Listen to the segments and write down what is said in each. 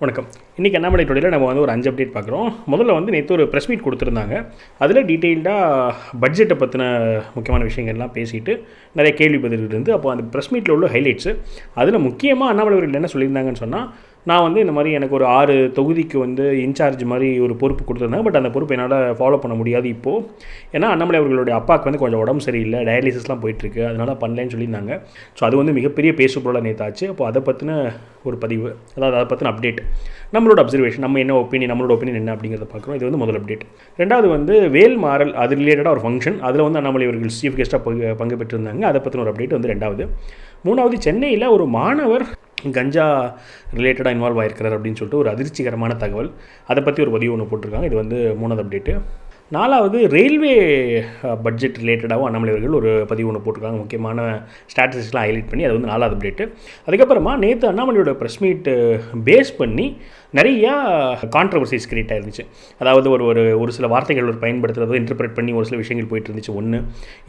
வணக்கம். இன்றைக்கி அண்ணாமலை தொழிலில் நம்ம வந்து ஒரு அஞ்சு அப்டேட் பார்க்குறோம். முதல்ல வந்து நேற்று ஒரு ப்ரெஸ் மீட் கொடுத்துருந்தாங்க. அதில் டீட்டெயில்டாக பட்ஜெட்டை பற்றின முக்கியமான விஷயங்கள்லாம் பேசிட்டு நிறைய கேள்வி பதில் இருந்து அப்போ அந்த ப்ரெஸ் மீட்டில் உள்ள ஹைலைட்ஸு அதில் முக்கியமாக அண்ணாமலை அவர்கள் என்ன சொல்லியிருந்தாங்கன்னு சொன்னால் நான் வந்து இந்த மாதிரி எனக்கு ஒரு ஆறு தொகுதிக்கு வந்து இன்சார்ஜ் மாதிரி ஒரு பொறுப்பு கொடுத்துருந்தாங்க பட் அந்த பொறுப்பு என்னால் ஃபாலோ பண்ண முடியாது இப்போது ஏன்னா அண்ணாமலை அவர்களுடைய அப்பாவுக்கு வந்து கொஞ்சம் உடம்பு சரியில்லை டயாலிசிஸ்லாம் போயிட்டுருக்கு அதனால் பண்ணலன்னு சொல்லியிருந்தாங்க. ஸோ அது வந்து மிகப்பெரிய பேசு பொருளாக நேற்றாச்சு அப்போ அதை பற்றின ஒரு பதிவு அதாவது அதை பற்றின அப்டேட் நம்மளோட அப்சர்வேஷன் நம்ம என்ன ஒப்பீனியன் நம்மளோட ஒப்பீனியன் என்ன அப்படிங்கிறத பார்க்குறோம். இது வந்து முதல் அப்டேட் ரெண்டாவது வந்து வேல் மாறல் அது ரிலேட்டடாக ஒரு ஃபங்க்ஷன் அதில் வந்து அண்ணாமலை அவர்கள் சீஃப் கெஸ்ட்டாக பங்கு பங்கு பெற்றிருந்தாங்க. அதை பற்றின ஒரு அப்டேட் வந்து ரெண்டாவது. மூணாவது சென்னையில் ஒரு மாணவர் கஞ்சா ரிலேட்டடாக இன்வால்வ் ஆயிருக்கிறார் அப்படின்னு சொல்லிட்டு ஒரு அதிர்ச்சிகரமான தகவல். அதை பற்றி ஒரு பதிவு ஒன்று போட்டிருக்காங்க. இது வந்து மூணாவது அப்டேட்டு நாலாவது ரயில்வே பட்ஜெட் ரிலேட்டடாகவும் அண்ணாமலை அவர்கள் ஒரு பதிவு ஒன்று போட்டிருக்காங்க. முக்கியமான ஸ்டாட்டிஸ்டிக்ஸ்லாம் ஹைலைட் பண்ணி அது வந்து நாலாவது அப்டேட்டு அதுக்கப்புறமா நேற்று அண்ணாமலையோட ப்ரெஸ் மீட் பேஸ் பண்ணி நிறையா கான்ட்ரவர்சிஸ் கிரியேட் ஆயிருந்துச்சு. அதாவது ஒரு ஒரு ஒரு சில வார்த்தைகள் ஒரு பயன்படுத்துறது இன்டர்பிரேட் பண்ணி ஒரு சில விஷயங்கள் போயிட்டு இருந்துச்சு. ஒன்று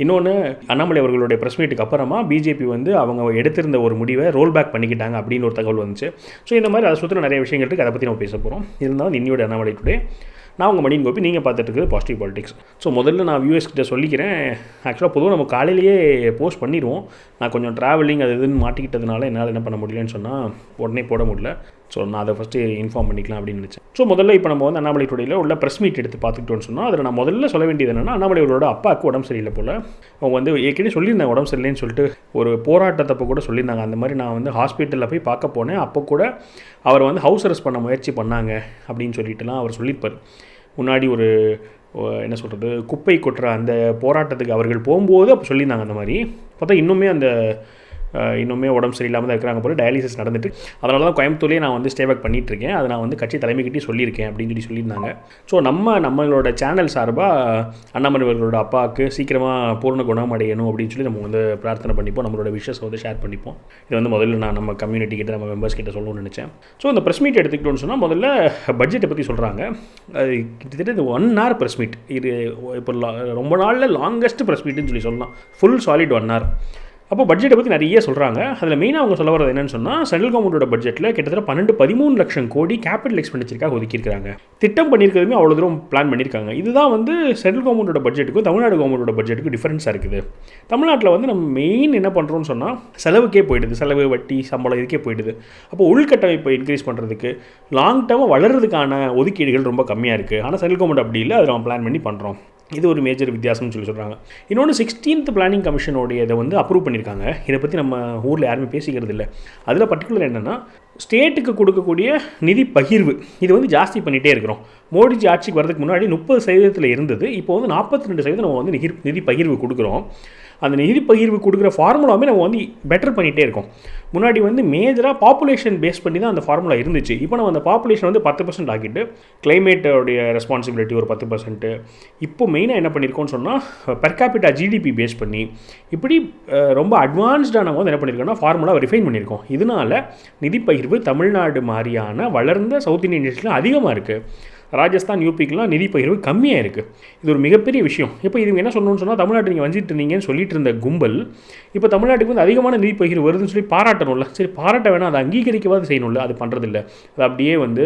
இன்னொன்று அண்ணாமலை அவர்களுடைய ப்ரெஸ் மீட்டுக்கு அப்புறமா பிஜேபி வந்து அவங்க எடுத்திருந்த ஒரு முடிவை ரோல் பேக் பண்ணிக்கிட்டாங்க அப்படின்னு ஒரு தகவல் வந்துச்சு. ஸோ இந்த மாதிரி அதை சுற்றின நிறைய விஷயங்கள் இருக்குது அதை பற்றி நம்ம பேச போகிறோம் இருந்தாலும் இன்னியோட அண்ணாமலை டுடே நான் உங்கள் மணியின் கோப்பி நீங்கள் பார்த்துட்டு இருக்குது பாசிட்டிவ் பாலிடிக்ஸ் ஸோ முதல்ல நான் வியூஎஸ் கிட்ட சொல்லிக்கிறேன். ஆக்சுவலாக பொதுவாக நம்ம காலையிலேயே போஸ்ட் பண்ணிடுவோம். நான் கொஞ்சம் ட்ராவலிங் அது இதுன்னு மாட்டிக்கிட்டதுனால என்னால் என்ன பண்ண முடியலன்னு சொன்னால் உடனே போட முடியல. ஸோ நான் அதை ஃபஸ்ட்டு இன்ஃபார்ம் பண்ணிக்கலாம் அப்படின்னு நினச்சேன். ஸோ முதல்ல இப்போ நம்ம வந்து அண்ணாமலை டுடையில் உள்ள ப்ரெஸ் மீட் எடுத்து பார்த்துக்கிட்டோன்னு சொன்னால் அதில் நான் முதல்ல சொல்ல வேண்டியது என்னென்னா அண்ணாமலை அப்பாவுக்கு உடம்பு சரியில்லை போல். அவங்க வந்து ஏற்கனவே சொல்லியிருந்தாங்க உடம்பு சரியில்லைன்னு சொல்லிட்டு ஒரு போராட்டத்தப்போ கூட சொல்லியிருந்தாங்க. அந்த மாதிரி நான் வந்து ஹாஸ்பிட்டலில் போய் பார்க்க போனேன். அப்போ கூட அவர் வந்து ஹவுஸ் அரெஸ்ட் பண்ண முயற்சி பண்ணாங்க அப்படின்னு சொல்லிட்டுலாம் அவர் சொல்லியிருப்பார். முன்னாடி ஒரு என்ன சொல்கிறது குப்பை கொட்டுற அந்த போராட்டத்துக்கு அவர்கள் போகும்போது அப்போ சொல்லியிருந்தாங்க அந்த மாதிரி. பார்த்தா இன்னுமே அந்த இன்னுமே உடம்பு சரியில்லாமல் தான் இருக்கிறாங்க போல டயாலிசிஸ் நடந்துட்டு. அதனால தான் கோயம்புத்தூர்லேயே நான் வந்து ஸ்டே பேக் பண்ணிட்டு அதை நான் வந்து கட்சி தலைமைக்கிட்டே சொல்லியிருக்கேன் அப்படின்னு சொல்லி சொல்லியிருந்தாங்க. ஸோ நம்ம நம்மளோட சேனல் சார்பாக அண்ணாமலைவர்களோட அப்பாவுக்கு சீக்கிரமாக பூர்ண குணம் அடையணும் அப்படின்னு சொல்லி நம்ம வந்து பிரார்த்தனை பண்ணிப்போம். நம்மளோட விஷஸ் வந்து ஷேர் பண்ணிப்போம். இது வந்து முதல்ல நான் நம்ம கம்யூனிட்டி கிட்ட நம்ம மெம்பர்ஸ் கிட்ட சொல்லணும்னு நினச்சேன். ஸோ இந்த ப்ரெஸ் மீட் எடுத்துக்கிட்டோம்னு சொன்னால் முதல்ல பட்ஜெட்டை பற்றி சொல்கிறாங்க அது கிட்டத்தட்ட இது ஒன் ஹவர் ப்ரெஸ் மீட் இது இப்போ ரொம்ப நாளில் லாங்கஸ்ட் ப்ரெஸ் மீட்னு சொல்லி சொல்லலாம். ஃபுல் சாலிட் ஒன் ஹவர் அப்போ பட்ஜெட்டை பற்றி நிறைய சொல்கிறாங்க அதில் மெயினாக அவங்க சொல்ல வரது என்னன்னு சொன்னால் சென்ட்ரல் கவர்மெண்ட்டோட பட்ஜெட்டில் கிட்டத்தட்ட பன்னெண்டு பதிமூணு லட்சம் கோடி கேபிட்டல் எக்ஸ்பெண்டிச்சருக்காக ஒதுக்கியிருக்காங்க திட்டம் பண்ணியிருக்கிறதுமே அவ்வளோ தூரம் பிளான் பண்ணியிருக்காங்க. இதுதான் வந்து சென்ட்ரல் கவர்மெண்ட்டோட பட்ஜெட்டுக்கும் தமிழ்நாடு கவர்மெண்ட்டோட பட்ஜெட்டுக்கும் டிஃபரன்ஸாக இருக்குது. தமிழ்நாட்டில் வந்து நம்ம மெயின் என்ன பண்ணுறோம்னு சொன்னால் செலவுக்கே போயிடுது. செலவு வட்டி சம்பளம் இதுக்கே போயிடுது. அப்போ உள்கட்டமைப்பை இன்க்ரீஸ் பண்ணுறதுக்கு லாங் டேர்மாக வளர்கிறதுக்கான ஒதுக்கீடுகள் ரொம்ப கம்மியாக இருக்குது ஆனால் சென்ட்ரல் கவர்மெண்ட் அப்படி இல்லை. அதை நம்ம பிளான் பண்ணி பண்ணுறோம் இது ஒரு மேஜர் வித்தியாசம்னு சொல்லி சொல்கிறாங்க இன்னொன்று சிக்ஸ்டீன்த் பிளானிங் கமிஷனுடைய இதை வந்து அப்ரூவ் பண்ணியிருக்காங்க இதை பற்றி நம்ம ஊரில் யாருமே பேசிக்கிறது இல்லை. அதில் பர்டிகுலர் என்னென்னா ஸ்டேட்டுக்கு கொடுக்கக்கூடிய நிதி பகிர்வு. இது வந்து ஜாஸ்தி பண்ணிகிட்டே இருக்கிறோம். மோடிஜி ஆட்சிக்கு வரதுக்கு முன்னாடி முப்பது சதவீதத்தில் இருந்தது. இப்போ வந்து நாற்பத்தி ரெண்டு சதவீதம் நம்ம வந்து நிதி நிதி பகிர்வு கொடுக்குறோம். அந்த நிதி பகிர்வு கொடுக்குற ஃபார்முலாவுமே நம்ம வந்து பெட்டர் பண்ணிகிட்டே இருக்கோம். முன்னாடி வந்து மேஜராக பாப்புலேஷன் பேஸ் பண்ணி தான் அந்த ஃபார்முலா இருந்துச்சு. இப்போ நம்ம அந்த பாப்புலேஷன் வந்து பத்து பர்சன்ட் ஆக்கிட்டு கிளைமேட்டோடைய ரெஸ்பான்சிபிலிட்டி ஒரு பத்து பர்சன்ட்டு இப்போ மெயினாக என்ன பண்ணியிருக்கோம்னு சொன்னால் பெர் கேபிட்டா ஜிடிபி பேஸ் பண்ணி இப்படி ரொம்ப அட்வான்ஸ்டாக நம்ம வந்து என்ன பண்ணியிருக்கோம்னா ஃபார்முலா ரிஃபைன் பண்ணியிருக்கோம் இதனால நிதி பகிர்வு தமிழ்நாடு மாதிரியான வளர்ந்த சவுத் இந்தியன் ஸ்டேட்ஸ்லாம் அதிகமாக இருக்குது ராஜஸ்தான் யூபிக்கெலாம் நிதி பகிர்வு கம்மியாக இருக்குது இது ஒரு மிகப்பெரிய விஷயம். இப்போ இது என்ன சொல்லணும்னு சொன்னால் தமிழ்நாட்டு நீங்கள் வந்துட்டு இருந்தீங்கன்னு சொல்லிட்டு இருந்த கும்பல் இப்போ தமிழ்நாட்டுக்கு வந்து அதிகமான நிதி பகிர்வு வருதுன்னு சொல்லி பாராட்டணும்ல. சரி பாராட்ட வேணாம் அதை அங்கீகரிக்கவாது செய்யணும்ல அது பண்ணுறதில்ல அது அப்படியே வந்து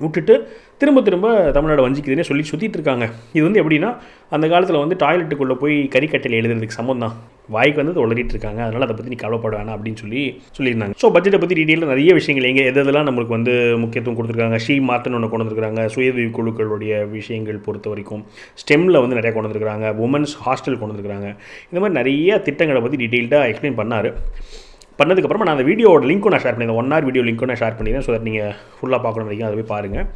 விட்டுட்டு திரும்ப திரும்ப தமிழ்நாடு வஞ்சிக்குதுன்னு சொல்லி சுற்றிட்டு இருக்காங்க இது வந்து எப்படின்னா அந்த காலத்தில் வந்து டாய்லெட்டுக்குள்ளே போய் கறிக்கட்டையில் எழுதுறதுக்கு சம்மந்தம் தான் வாய்க்கு வந்து உளறிட்டு இருக்காங்க அதனால் அதை பற்றி நீ கவலைப்பட வேணாம் அப்படின்னு சொல்லி சொல்லியிருந்தாங்க. ஸோ பட்ஜெட்டை பற்றி டீட்டெயிலில் நிறைய விஷயங்கள் எங்கே எது எதெல்லாம் நம்மளுக்கு வந்து முக்கியத்துவம் கொடுத்துருக்காங்க? ஷீ மாற்றுன்னு ஒன்று கொண்டு வந்திருக்காங்க சுயதவி குழுக்களுடைய விஷயங்கள் பொறுத்த வரைக்கும். ஸ்டெம்மில் வந்து நிறையா கொண்டு வந்திருக்காங்க உமன்ஸ் ஹாஸ்டல் கொண்டு வந்திருக்காங்க இந்த மாதிரி நிறைய திட்டங்களை பற்றி டீட்டெயில்டாக எக்ஸ்பிளைன் பண்ணார். பண்ணதுக்கப்புறமா நான் அந்த வீடியோட லிங்க்கும் நான் ஷேர் பண்ணியிருந்தேன். ஒன் ஹவர் வீடியோ லிங்க்கும் நான் ஷேர் பண்ணியிருந்தேன். ஸோ தட் நீங்கள் ஃபுல்லாக பார்க்கணும் வரைக்கும் அதை போய் பாருங்கள்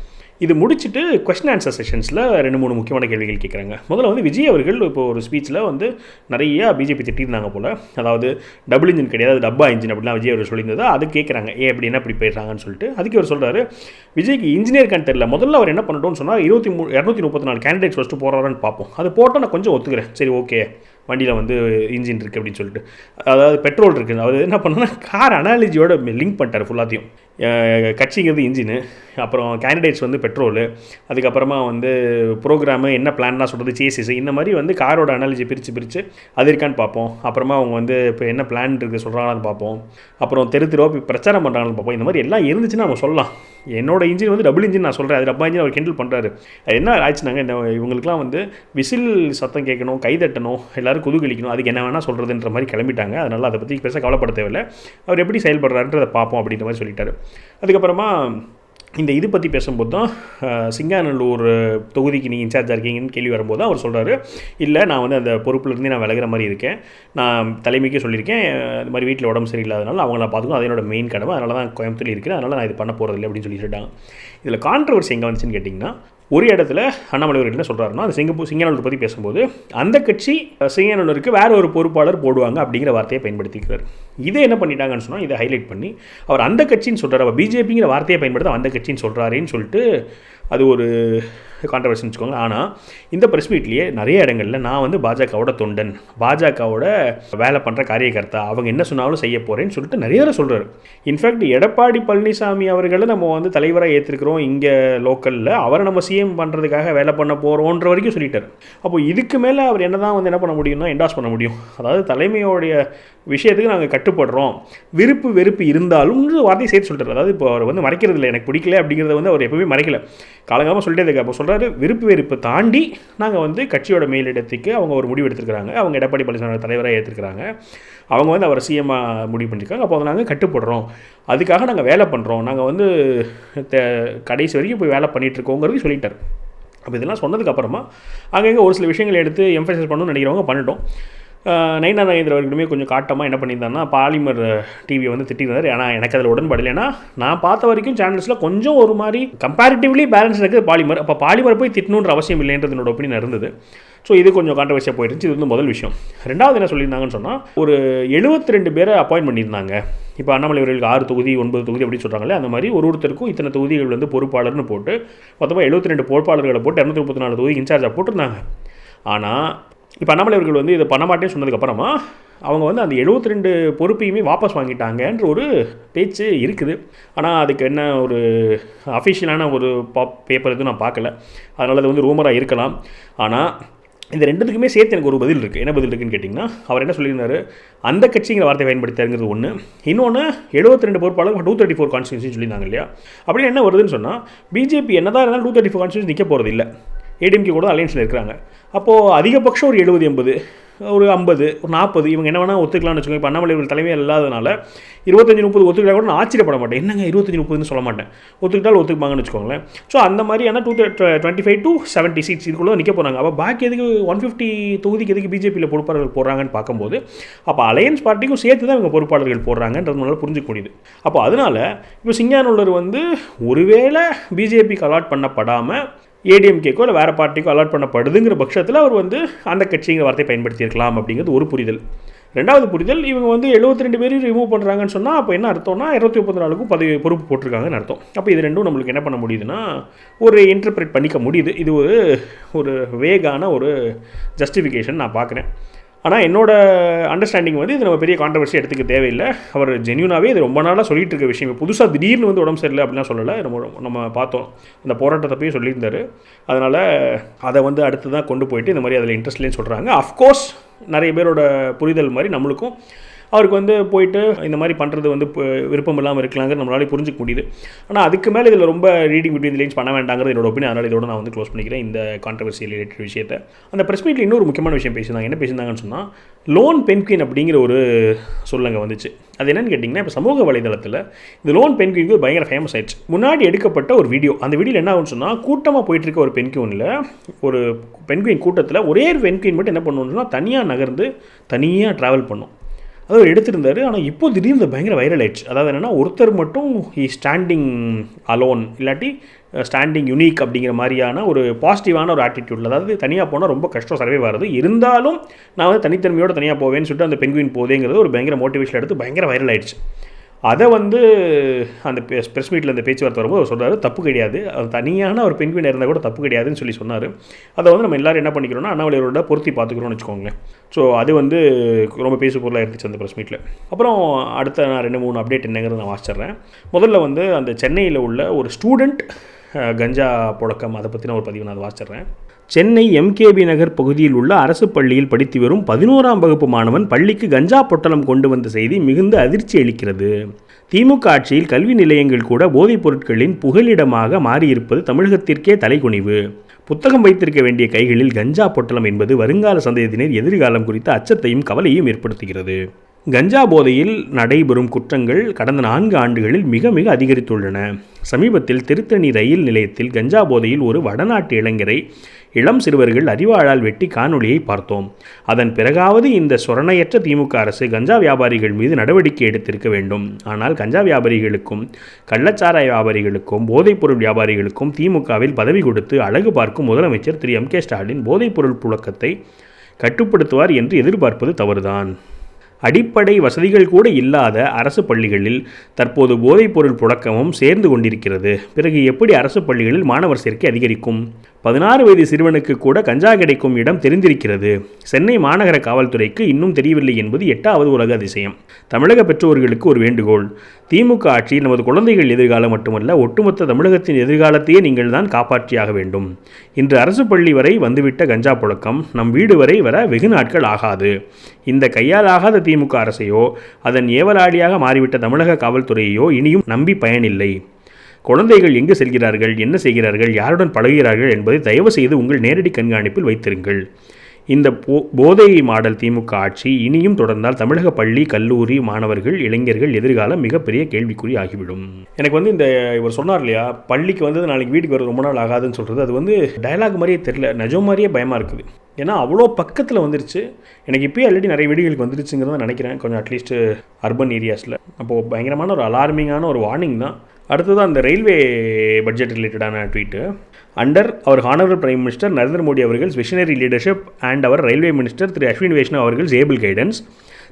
இது முடிச்சுட்டு கொஸ்டின் ஆன்சர் செஷன்ஸில் ரெண்டு மூணு முக்கியமான கேள்விகள் கேட்குறாங்க முதல்ல வந்து விஜய் அவர்கள் இப்போ ஒரு ஸ்பீச்சில் வந்து நிறையா பிஜேபி திட்டிருந்தாங்க போல். அதாவது டபுள் இன்ஜின் கிடையாது டப்பா இன்ஜின் அப்படிலாம் விஜய் அவர் சொல்லியிருந்தது. அது கேட்குறாங்க ஏன் அப்படி என்ன இப்படி போயிடுறாங்கன்னு சொல்லிட்டு. அதுக்கு அவர் சொல்கிறாரு விஜய்க்கு இன்ஜினியர் கண் தெரியல. முதல்ல அவர் என்ன பண்ணட்டும்னு சொன்னால் இருபத்தி மூணு இரநூத்தி முப்பத்தி நாலு கேண்டிடேட்ஸ் ஃபஸ்ட்டு போகிறாரான்னு பார்ப்போம். அது போட்டால் நான் கொஞ்சம் ஒத்துக்கிறேன். சரி ஓகே வண்டியில் வந்து இன்ஜின் இருக்குது அப்படின்னு சொல்லிட்டு. அதாவது பெட்ரோல் இருக்குது அவர் என்ன பண்ணனா கார் அனாலஜியோட லிங்க் பண்ணிட்டார் ஃபுல்லாத்தையும் கட்சிங்கிறது இன்ஜினு அப்புறம் கேண்டிடேட்ஸ் வந்து பெட்ரோலு அதுக்கப்புறமா வந்து ப்ரோக்ராமு என்ன பிளான்லாம் சொல்கிறது சேசிஸ் இந்த மாதிரி வந்து காரோட அனாலஜி பிரித்து பிரித்து அது இருக்கான்னு பார்ப்போம். அப்புறமா அவங்க வந்து இப்போ என்ன பிளான் இருக்குது சொல்கிறாங்களான்னு பார்ப்போம். அப்புறம் தெரு தெருவா இப்போ பிரச்சாரம் பண்ணுறாங்கன்னு பார்ப்போம். இந்த மாதிரி எல்லாம் இருந்துச்சுன்னா நம்ம சொல்லலாம். என்னோட இன்ஜின் வந்து டபுள் இன்ஜின் நான் சொல்கிறேன் அது டப்பா இன்ஜின் அவர் கிண்டல் பண்ணுறாரு அது என்ன ஆச்சுனாங்க இந்த இவங்களுக்குலாம் வந்து விசில் சத்தம் கேட்கணும் கை தட்டணும் எல்லாரும் குதூகலிக்கணும் அதுக்கு என்ன வேணால் சொல்கிறதுன்ற மாதிரி கிளம்பிட்டாங்க. அதனால் அதை பற்றி பெருசாக கவலைப்பட தேவையில்லை. அவர் எப்படி செயல்படுறாருன்றதை பார்ப்போம் அப்படின்ற மாதிரி சொல்லிட்டாரு. அதுக்கப்புறமா இந்த இது பற்றி பேசும்போது தான் சிங்காநல்லூர் தொகுதிக்கு நீங்கள் இன்சார்ஜாக இருக்கீங்கன்னு கேள்வி வரும்போது அவர் சொல்கிறாரு இல்லை நான் வந்து அந்த பொறுப்புலேருந்து நான் விலகிற மாதிரி இருக்கேன். நான் தலைமைக்கே சொல்லியிருக்கேன். இது மாதிரி வீட்டில் உடம்பு சரியில்லாதனால அவங்கள பார்த்துக்கணும் அது என்னோட மெயின் கடமை. அதனால தான் கோயம்புத்தூர் இருக்கிறேன் அதனால் நான் இது பண்ண போகிறதில்லை அப்படின்னு சொல்லி சொல்லிட்டாங்க இதில் கான்ட்ரவர்சி எங்கே வந்துச்சுன்னு கேட்டிங்கன்னா ஒரு இடத்துல அண்ணாமலை அவர்கள் என்ன சொல்கிறாருன்னா அந்த சிங்கப்பூர் சிங்கநல்லூர் பற்றி பேசும்போது அந்த கட்சி சிங்கநல்லூருக்கு வேற ஒரு பொறுப்பாளர் போடுவாங்க அப்படிங்கிற வார்த்தையை பயன்படுத்திக்கிறார். இதை என்ன பண்ணிட்டாங்கன்னு சொன்னால் இதை ஹைலைட் பண்ணி அவர் அந்த கட்சின்னு சொல்கிறார் அவர் பிஜேபிங்கிற வார்த்தையை பயன்படுத்த அந்த கட்சின்னு சொல்கிறாருன்னு சொல்லிட்டு அது ஒரு கான்ட்ரவர்சின்னு வச்சுக்கோங்க ஆனால் இந்த ப்ரெஸ் மீட்லேயே நிறைய இடங்களில் நான் வந்து பாஜகவோட தொண்டன் பாஜகவோட வேலை பண்ணுற காரியகர்த்தா அவங்க என்ன சொன்னாலும் செய்ய போகிறேன்னு சொல்லிட்டு நிறைய தடவை சொல்கிறாரு இன்ஃபேக்ட் எடப்பாடி பழனிசாமி அவர்களை நம்ம வந்து தலைவராக ஏற்றிருக்கிறோம் இங்கே லோக்கலில் அவரை நம்ம சிஎம் பண்ணுறதுக்காக வேலை பண்ண போகிறோன்ற வரைக்கும் சொல்லிட்டார். அப்போ இதுக்கு மேலே அவர் என்ன தான் வந்து என்ன பண்ண முடியும்னா என்டாஸ் பண்ண முடியும். அதாவது தலைமையோடைய விஷயத்துக்கு நாங்கள் கட்டுப்படுறோம். விருப்பு வெறுப்பு இருந்தாலும் வார்த்தையை சேர்த்து சொல்லிட்டார் அதாவது இப்போ அவர் வந்து மறைக்கிறது இல்லை எனக்கு பிடிக்கல அப்படிங்கிறத வந்து அவர் எப்பவுமே மறைக்கல. காலங்காலமாக சொல்லிட்டே இருக்க அப்போ சொல்கிறாரு விருப்பு வெறுப்பு தாண்டி நாங்கள் வந்து கட்சியோட மேலிடத்துக்கு அவங்க ஒரு முடிவு எடுத்திருக்கிறாங்க. அவங்க எடப்பாடி பழனிசாமி தலைவராக ஏற்றிருக்கிறாங்க அவங்க வந்து அவர் சிஎம்மாக முடிவு பண்ணியிருக்காங்க அப்போ நாங்கள் கட்டுப்படுறோம். அதுக்காக நாங்கள் வேலை பண்ணுறோம் நாங்கள் வந்து கடைசி வரைக்கும் போய் வேலை பண்ணிகிட்ருக்கோங்கிறது சொல்லிட்டார். அப்போ இதெல்லாம் சொன்னதுக்கப்புறமா அங்கங்கே ஒரு சில விஷயங்கள் எடுத்து எம்ஃபசைஸ் பண்ணணும்னு நினைக்கிறவங்க பண்ணிட்டோம். நயனா நகேந்திர அவர்களுமே கொஞ்சம் காட்டமாக என்ன பண்ணியிருந்தாருன்னா பாலிமர் டிவியை வந்து திட்டிருந்தார் ஆனால் எனக்கு அதில் உடன்பாடு ஏன்னா நான் பார்த்த வரைக்கும் சேனல்ஸில் கொஞ்சம் ஒரு மாதிரி கம்பேரிட்டிவ்லி பேலன்ஸ் இருக்குது பாலிமர். அப்போ பாலிமர் போய் திட்டணுன்ற அவசியம் இல்லைன்றது என்னோட ஒப்பீனியன் இருந்தது. ஸோ இது கொஞ்சம் கான்ட்ரவர்சியாக போயிடுச்சு. இது வந்து முதல் விஷயம். ரெண்டாவது என்ன சொல்லியிருந்தாங்கன்னு சொன்னால் ஒரு 72 ரெண்டு பேரை அப்பாயின்ட் பண்ணியிருந்தாங்க. இப்போ அண்ணாமலை அவர்களுக்கு ஆறு தொகுதி ஒன்பது தொகுதி அப்படின்னு சொல்கிறாங்களே அந்த மாதிரி ஒரு ஒருத்தருக்கும் இத்தனை தொகுதிகள் வந்து பொறுப்பாளர்னு போட்டு மொத்தமாக 72 ரெண்டு பொறுப்பாளர்களை போட்டு இரநூத்தி முப்பத்தி நாலு தொகுதி இன்சார்ஜாக போட்டிருந்தாங்க. ஆனால் இப்போ அண்ணாமலை அவர்கள் வந்து இதை பண்ண மாட்டேன்னு சொன்னதுக்கப்புறமா அவங்க வந்து அந்த 72 ரெண்டு பொறுப்பையுமே வாபஸ் வாங்கிட்டாங்கன்ற ஒரு பேச்சு இருக்குது. ஆனால் அதுக்கு என்ன ஒரு அஃபிஷியலான ஒரு பா பேப்பர் எதுவும் நான் பார்க்கல. அதனால் அது வந்து ரூமராக இருக்கலாம். ஆனால் இந்த ரெண்டுத்துக்குமே சேர்த்து எனக்கு ஒரு பதில் இருக்குது என்ன பதில் இருக்குன்னு கேட்டிங்கன்னா அவர் என்ன சொல்லியிருந்தாரு? அந்த கட்சிங்கிற வார்த்தை பயன்படுத்தாருங்கிறது ஒன்று இன்னொன்று 72 ரெண்டு பொறுப்பாளர் டூ தேர்ட்டி ஃபோர் கான்ஸ்டியூன்சி சொல்லியிருந்தாங்க இல்லையா? அப்படின்னு என்ன வருதுன்னு சொன்னால் பிஜேபி என்னதான் இருந்தாலும் டூ தேர்ட்டி ஃபோர் கான்ஸ்டியூன்சி நிற்க போகிறது இல்லை ஏடிஎம்கே கூட அலையன்ஸில் இருக்கிறாங்க. அப்போது அதிகபட்சம் ஒரு எழுபது எண்பது ஒரு ஐம்பது ஒரு நாற்பது இவங்க என்ன வேணால் ஒத்துக்கலாம்னு வச்சுக்கோங்க. இப்போ அண்ணாமலை அவர்கள் தலைமையில் இல்லாதனால இருபத்தஞ்சி முப்பது ஒத்துக்கிட்டா கூட நான் ஆச்சரியப்பட மாட்டேன். என்னங்க இருபத்தஞ்சி முப்பதுன்னு சொல்ல மாட்டேன். ஒத்துக்கிட்டால் ஒத்துக்குவாங்கன்னு வச்சுக்கோங்களேன். ஸோ அந்த மாதிரியான two twenty five to seventy seats இதுக்குள்ளே நிற்க போகிறாங்க அப்போ பாக்கி எதுக்கு ஒன் ஃபிஃப்டி தொகுதிக்கு எதுக்கு பிஜேபியில் பொறுப்பாளர்கள் போடுறாங்கன்னு பார்க்கும்போது அப்போ அலையன்ஸ் பார்ட்டிக்கும் சேர்த்து தான் இவங்க பொறுப்பாளர்கள் போடுறாங்கன்றதுனால புரிஞ்சுக்க முடியுது. அப்போ அதனால் இப்போ சிங்கானுள்ளர் வந்து ஒருவேளை பிஜேபிக்கு அலாட் பண்ணப்படாமல் ஏடிஎம்கேக்கோ இல்லை வேறு பார்ட்டிக்கோ அலாட் பண்ணப்படுதுங்கிற பட்சத்தில் அவர் வந்து அந்த கட்சிங்கிற வார்த்தையை பயன்படுத்தியிருக்கலாம் அப்படிங்கிறது ஒரு புரிதல். ரெண்டாவது புரிதல் இவங்க வந்து 72 ரெண்டு பேரும் ரிமூவ் பண்ணுறாங்கன்னு சொன்னால் அப்போ என்ன அர்த்தம்னா இருபத்தி முப்பத்தி நாலுக்கும் பதவி பொறுப்பு போட்டிருக்காங்கன்னு அர்த்தம். அப்போ இது ரெண்டும் நம்மளுக்கு என்ன பண்ண முடியுதுன்னா ஒரு இன்டர்பிரேட் பண்ணிக்க முடியுது. இது ஒரு ஒரு வேகான ஒரு ஜஸ்டிஃபிகேஷன் நான் பார்க்குறேன் ஆனால் என்னோட அண்டர்ஸ்டாண்டிங் வந்து இது நம்ம பெரிய கான்ட்ரவர்சி எடுத்துக்க தேவையில்லை. அவர் ஜென்யூனாகவே இது ரொம்ப நாளாக சொல்லிட்டு இருக்க விஷயம். புதுசாக திடீர்னு வந்து உடம்பு சரியில்லை அப்படிலாம் சொல்லலை. நம்ம நம்ம பார்த்தோம். அந்த போராட்டத்தை போய் சொல்லியிருந்தாரு. அதனால் அதை வந்து அடுத்து தான் கொண்டு போயிட்டு இந்த மாதிரி அதில் இன்ட்ரெஸ்ட்லேன்னு சொல்கிறாங்க அஃப்கோர்ஸ் நிறைய பேரோட புரிதல் மாதிரி நம்மளுக்கும் அவருக்கு வந்து போயிட்டு இந்த மாதிரி பண்ணுறது வந்து இப்போ விருப்பம் இல்லாமல் இருக்கலாங்கிற நம்மளால புரிஞ்சுக்க முடியுது. ஆனால் அதுக்கு மேலே இதில் ரொம்ப ரீடிங் பிட்வீன் லைன்ஸ் பண்ண வேண்டாங்கிறது என்னோட ஒப்பீனியன் அதனால் இதோட நான் வந்து க்ளோஸ் பண்ணிக்கிறேன். இந்த கான்ட்ரவர்சி ரிலேட்டட் விஷயத்தை. அந்த ப்ரெஸ் மீட்டில் இன்னொரு முக்கியமான விஷயம் பேசியிருந்தாங்க. என்ன பேசியிருந்தாங்கன்னு சொன்னால் லோன் பென்குயின் அப்படிங்கிற ஒரு சொல்லுங்க வந்துச்சு. அது என்னன்னு கேட்டிங்கன்னா இப்போ சமூக வலைதளத்தில் இந்த லோன் பென்குயின் பயங்கர ஃபேமஸ் ஆயிடுச்சு. முன்னாடி எடுக்கப்பட்ட ஒரு வீடியோ அந்த வீடியோவில் என்ன ஆகும்னு சொன்னால் கூட்டமாக போயிட்டு இருக்க ஒரு பென்குயினில் ஒரு பென்குயின் கூட்டத்தில் ஒரே ஒரு பென்குயின் மட்டும் என்ன பண்ணுவோம்னா தனியாக நகர்ந்து தனியாக ட்ராவல் பண்ணும். அதாவது அவர் எடுத்திருந்தாரு. ஆனால் இப்போ திடீர்னு பயங்கர வைரல் ஆயிடுச்சு. அதாவது என்னென்னா ஒருத்தர் மட்டும் ஹி ஸ்டாண்டிங் அலோன் இல்லாட்டி ஸ்டாண்டிங் யூனிக் அப்படிங்கிற மாதிரியான ஒரு பாசிட்டிவான ஒரு ஆட்டிடியூடில் அதாவது தனியாக போனால் ரொம்ப கஷ்டம் சர்வே வருது இருந்தாலும் நான் வந்து தனித்தன்மையோட தனியாக போவேன்னு சொல்லிட்டு அந்த பெங்குவின் போதேங்கிறது ஒரு பயங்கர மோட்டிவேஷன் எடுத்து பயங்கர வைரல் ஆயிடுச்சு. அதை வந்து அந்த ப்ரெஸ் மீட்டில் அந்த பேச்சுவார்த்தை வரும்போது அவர் சொல்கிறார் தப்பு கிடையாது. அது தனியான ஒரு பெண்குயின் இருந்தால் கூட தப்பு கிடையாதுன்னு சொல்லி சொன்னார். அதை வந்து நம்ம எல்லோரும் என்ன பண்ணிக்கிறோம்னா அண்ணாமலையோட பொருத்தி பார்த்துக்கிறோம்னு வச்சுக்கோங்களேன். ஸோ அது வந்து ரொம்ப பேசு பொருளாக இருந்துச்சு அந்த ப்ரெஸ் மீட்டில் அப்புறம் அடுத்த நான் ரெண்டு மூணு அப்டேட் என்னங்கிறத நான் வாசிச்சிட்றேன். முதல்ல வந்து அந்த சென்னையில் உள்ள ஒரு ஸ்டூடெண்ட் கஞ்சா புழக்கம் அதை பற்றின ஒரு பதிவு நான் அதை சென்னை எம்கேபி நகர் பகுதியில் உள்ள அரசு பள்ளியில் படித்து வரும் பதினோராம் வகுப்பு மாணவன் பள்ளிக்கு கஞ்சா பொட்டலம் கொண்டு வந்த செய்தி மிகுந்த அதிர்ச்சி அளிக்கிறது. திமுக ஆட்சியில் கல்வி நிலையங்கள் கூட போதைப் பொருட்களின் புகலிடமாக மாறியிருப்பது தமிழகத்திற்கே தலைகுனிவு. புத்தகம் வைத்திருக்க வேண்டிய கைகளில் கஞ்சா பொட்டலம் என்பது வருங்கால சந்ததியினர் எதிர்காலம் குறித்த அச்சத்தையும் கவலையும் ஏற்படுத்துகிறது. கஞ்சா போதையில் நடைபெறும் குற்றங்கள் கடந்த நான்கு ஆண்டுகளில் மிக மிக அதிகரித்துள்ளன. சமீபத்தில் திருத்தணி ரயில் நிலையத்தில் கஞ்சா போதையில் ஒரு வடநாட்டு இளைஞரை இளம் சிறுவர்கள் அறிவாளால் வெட்டி காணொளியை பார்த்தோம். அதன் பிறகாவது இந்த சொரணையற்ற திமுக அரசு கஞ்சா வியாபாரிகள் மீது நடவடிக்கை எடுத்திருக்க வேண்டும். ஆனால் கஞ்சா வியாபாரிகளுக்கும் கள்ளச்சாராய வியாபாரிகளுக்கும் போதைப்பொருள் வியாபாரிகளுக்கும் திமுகவில் பதவி கொடுத்து அழகு பார்க்கும் முதலமைச்சர் திரு எம் கே ஸ்டாலின் போதைப்பொருள் புழக்கத்தை கட்டுப்படுத்துவார் என்று எதிர்பார்ப்பது தவறுதான். அடிப்படை வசதிகள் கூட இல்லாத அரசு பள்ளிகளில் தற்போது போதைப்பொருள் புழக்கமும் சேர்ந்து கொண்டிருக்கிறது. பிறகு எப்படி அரசு பள்ளிகளில் மாணவர் சேர்க்கை அதிகரிக்கும்? பதினாறு வயது சிறுவனுக்கு கூட கஞ்சா கிடைக்கும் இடம் தெரிந்திருக்கிறது. சென்னை மாநகர காவல்துறைக்கு இன்னும் தெரியவில்லை என்பது எட்டாவது உலக அதிசயம். தமிழக பெற்றோர்களுக்கு ஒரு வேண்டுகோள். திமுக ஆட்சியில் நமது குழந்தைகள் எதிர்காலம் மட்டுமல்ல ஒட்டுமொத்த தமிழகத்தின் எதிர்காலத்தையே நீங்கள் தான் காப்பாற்றியாக வேண்டும். இன்று அரசு பள்ளி வரை வந்துவிட்ட கஞ்சா புழக்கம் நம் வீடு வரை வர வெகு நாட்கள் ஆகாது. இந்த கையாலாகாத திமுக அரசையோ அதன் ஏவலாளியாக மாறிவிட்ட தமிழக காவல்துறையையோ இனியும் நம்பி பயனில்லை. குழந்தைகள் எங்கு செல்கிறார்கள் என்ன செய்கிறார்கள் யாருடன் பழகுகிறார்கள் என்பதை தயவு செய்து உங்கள் நேரடி கண்காணிப்பில் வைத்திருங்கள். இந்த போ போதை மாடல் திமுக ஆட்சி இனியும் தொடர்ந்தால் தமிழக பள்ளி கல்லூரி மாணவர்கள் இளைஞர்கள் எதிர்காலம் மிகப்பெரிய கேள்விக்குறி ஆகிவிடும். எனக்கு வந்து இந்த இவர் சொன்னார் இல்லையா பள்ளிக்கு வந்து நாளைக்கு வீட்டுக்கு வர ரொம்ப நாள் ஆகாதுன்னு சொல்கிறது அது வந்து டயலாக் மாதிரியே தெரில நிஜம் மாதிரியே பயமாக இருக்குது. ஏன்னா அவ்வளோ பக்கத்தில் வந்துருச்சு. எனக்கு இப்போயே ஆல்ரெடி நிறைய வீடுகளுக்கு வந்துருச்சுங்கிறத நினைக்கிறேன் கொஞ்சம் அட்லீஸ்ட் அர்பன் ஏரியாஸில் அப்போது பயங்கரமான ஒரு அலார்மிங்கான ஒரு வார்னிங் தான். அடுத்தது அந்த ரயில்வே பட்ஜெட் ரிலேட்டடான tweet under our honourable prime minister Narendra Modi அவர்கள் visionary leadership and our railway minister Thiru Ashwin Vaishnaw அவர்கள் able guidance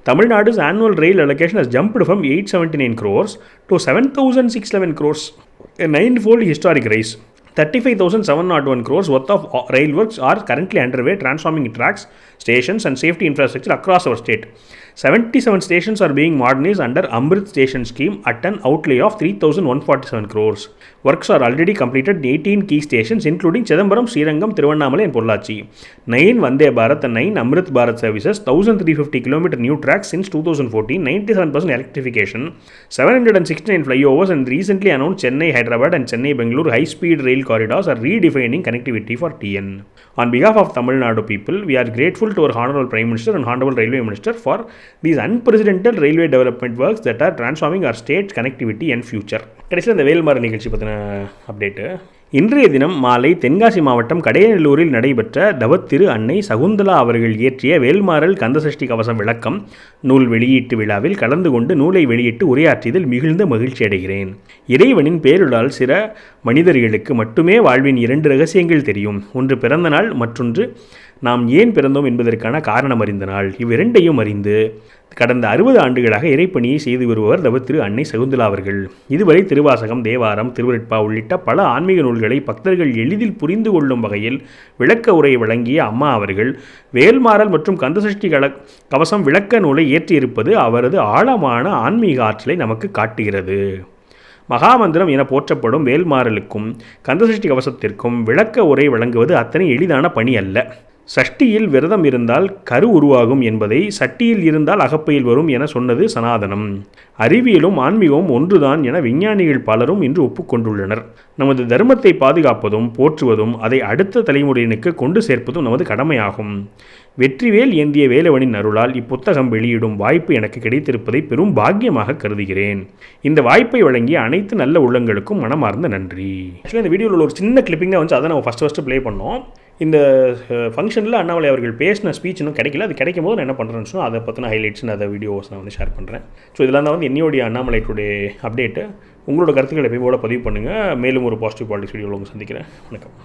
Tamil Nadu's annual rail allocation has jumped from 879 crores to 7611 crores a nine-fold historic rise 35,701 crores worth of uh, rail works are currently underway transforming tracks stations and safety infrastructure across our state 77 stations are being modernized under Amrit Station scheme at an outlay of 3,147 crores. Works are already completed in 18 key stations including Chidambaram, Srirangam, Tiruvannamalai and Pollachi. 9 Vande Bharat and 9 Amrit Bharat services, 1,350 km new tracks since 2014, 97% electrification, 769 flyovers and recently announced Chennai, Hyderabad and Chennai, Bangalore high-speed rail corridors are redefining connectivity for TN. On behalf of Tamil Nadu people, we are grateful to our Honorable Prime Minister and Honorable Railway Minister for these unprecedented railway development works that are transforming our state connectivity and future கடைசியில் அந்த வேல்மாறு நிகழ்ச்சி பற்றின update இன்றைய தினம் மாலை தென்காசி மாவட்டம் கடையநல்லூரில் நடைபெற்ற தவத்திரு அன்னை சகுந்தலா அவர்கள் இயற்றிய வேல்மாறல் கந்தசஷ்டி கவசம் விளக்கம் நூல் வெளியீட்டு விழாவில் கலந்து கொண்டு நூலை வெளியிட்டு உரையாற்றியதில் மிகுந்த மகிழ்ச்சி அடைகிறேன். இறைவனின் பேருளால் சில மனிதர்களுக்கு மட்டுமே வாழ்வின் இரண்டு ரகசியங்கள் தெரியும். ஒன்று பிறந்த நாள் மற்றொன்று நாம் ஏன் பிறந்தோம் என்பதற்கான காரணம் அறிந்த நாள். இவ்விரண்டையும் அறிந்து கடந்த அறுபது ஆண்டுகளாக இறைப்பணியை செய்து வருபவர் தவத்திரு அன்னை சகுந்தலா அவர்கள். இதுவரை திருவாசகம் தேவாரம் திருவருட்பா உள்ளிட்ட பல ஆன்மீக நூல்களை பக்தர்கள் எளிதில் புரிந்து கொள்ளும் வகையில் விளக்க உரை வழங்கிய அம்மா அவர்கள் வேல்மாறல் மற்றும் கந்தசஷ்டி கல கவசம் விளக்க நூலை இயற்றியிருப்பது அவரது ஆழமான ஆன்மீக ஆற்றலை நமக்கு காட்டுகிறது. மகாமந்திரம் என போற்றப்படும் வேல்மாறலுக்கும் கந்தசஷ்டி கவசத்திற்கும் விளக்க உரை வழங்குவது அத்தனை எளிதான பணி அல்ல. சஷ்டியில் விரதம் இருந்தால் கரு உருவாகும் என்பதை சட்டியில் இருந்தால் அகப்பையில் வரும் என சொன்னது சனாதனம். அறிவியலும் ஆன்மீகமும் ஒன்றுதான் என விஞ்ஞானிகள் பலரும் இன்று ஒப்புக்கொண்டுள்ளனர். நமது தர்மத்தை பாதுகாப்பதும் போற்றுவதும் அதை அடுத்த தலைமுறையினுக்கு கொண்டு சேர்ப்பதும் நமது கடமையாகும். வெற்றிவேல் ஏந்திய வேலவனின் அருளால் இப்புத்தகம் வெளியிடும் வாய்ப்பு எனக்கு கிடைத்திருப்பதை பெரும் பாக்கியமாக கருதுகிறேன். இந்த வாய்ப்பை வழங்கிய அனைத்து நல்ல உள்ளங்களுக்கும் மனமார்ந்த நன்றி. ஆக்சுவலாக இந்த வீடியோவில் ஒரு சின்ன கிளிப்பிங் தான் வந்து அதை நம்ம ஃபஸ்ட் ஃபஸ்ட்டு ப்ளே பண்ணோம். இந்த ஃபங்க்ஷனில் அண்ணாமலை அவர்கள் பேசின ஸ்பீச் இன்னும் கிடைக்கல. அது கிடைக்கும் போது நான் என்ன பண்ணுறேன்னு சொன்னால் அதை பற்றின ஹைலைட்ஸ் அதை வீடியோஸ் நான் வந்து ஷேர் பண்ணுறேன் ஸோ இதெல்லாம் தான் வந்து என்னுடைய அண்ணாமலை டுடே அப்டேட்டு உங்களோட கருத்துக்களை எப்பயும் போல பதிவு பண்ணுங்கள் மேலும் ஒரு பாசிட்டிவ் பாலிட்டிக்ஸ் வீடியோவில் உங்களை சந்திக்கிறேன். வணக்கம்.